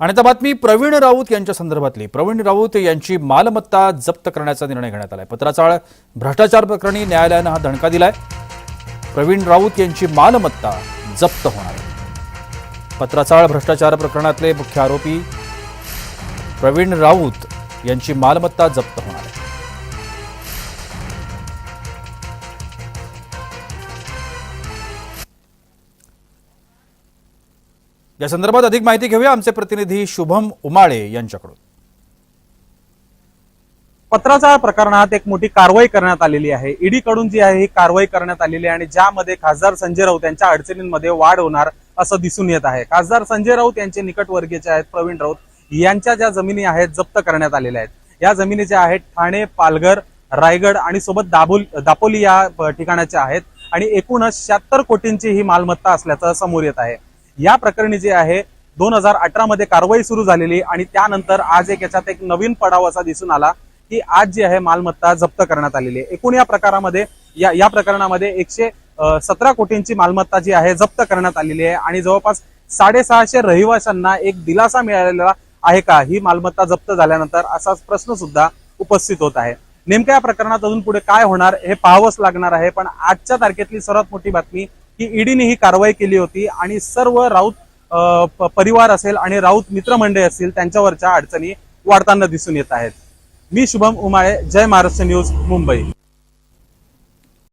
आणि आता बातमी प्रवीण राऊत यांच्या संदर्भातली. प्रवीण राऊत यांची मालमत्ता जप्त करण्याचा निर्णय घेण्यात आलाय. पत्राचाळ भ्रष्टाचार प्रकरणी न्यायालयानं हा दणका दिलाय. प्रवीण राऊत यांची मालमत्ता जप्त होणार आहे. पत्राचाळ भ्रष्टाचार प्रकरणातले मुख्य आरोपी प्रवीण राऊत यांची मालमत्ता जप्त होणार आहे. या संदर्भात अधिक माहिती घेऊया आमचे प्रतिनिधी शुभम उमाळे यांच्याकडून. पत्राचार प्रकरणात एक मोठी कारवाई करण्यात आलेली आहे. ईडी कडून जी आहे ही कारवाई करण्यात आलेली आहे आणि ज्यामध्ये खासदार संजय राऊत यांच्या अडचणींमध्ये वाढ होणार असं दिसून येत आहे. खासदार संजय राऊत यांचे निकटवर्गीयचे आहेत प्रवीण राऊत. यांच्या ज्या जमिनी आहेत जप्त करण्यात आलेल्या आहेत. या जमिनी ज्या आहेत ठाणे पालघर रायगड आणि सोबत दाबोल दापोली या ठिकाणाच्या आहेत. आणि एकूणच शहात्तर कोटींची ही मालमत्ता असल्याचं समोर येत आहे. या प्रकरणी जे आहे दोन हजार अठरा मध्ये कारवाई सुरू झालेली आणि त्यानंतर आज एक याच्यात एक नवीन पडाव असा दिसून आला की आज जी आहे मालमत्ता जप्त करण्यात आलेली आहे. एकूण या प्रकारामध्ये या या प्रकरणामध्ये एकशे सतरा कोटींची मालमत्ता जी आहे जप्त करण्यात आलेली आहे आणि जवळपास साडेसहाशे रहिवाशांना एक दिलासा मिळालेला आहे का? ही मालमत्ता जप्त झाल्यानंतर असाच प्रश्न सुद्धा उपस्थित होत आहे. नेमक्या या प्रकरणात अजून पुढे काय होणार हे पाहावंच लागणार आहे पण आजच्या तारखेतली सर्वात मोठी बातमी की ईडीने ही कारवाई केली होती आणि सर्व राऊत परिवार असेल आणि राऊत मित्रमंडळी असतील त्यांच्यावरच्या अडचणी वाढताना दिसून येत आहेत. मी शुभम उमाळे जय महाराष्ट्र न्यूज मुंबई.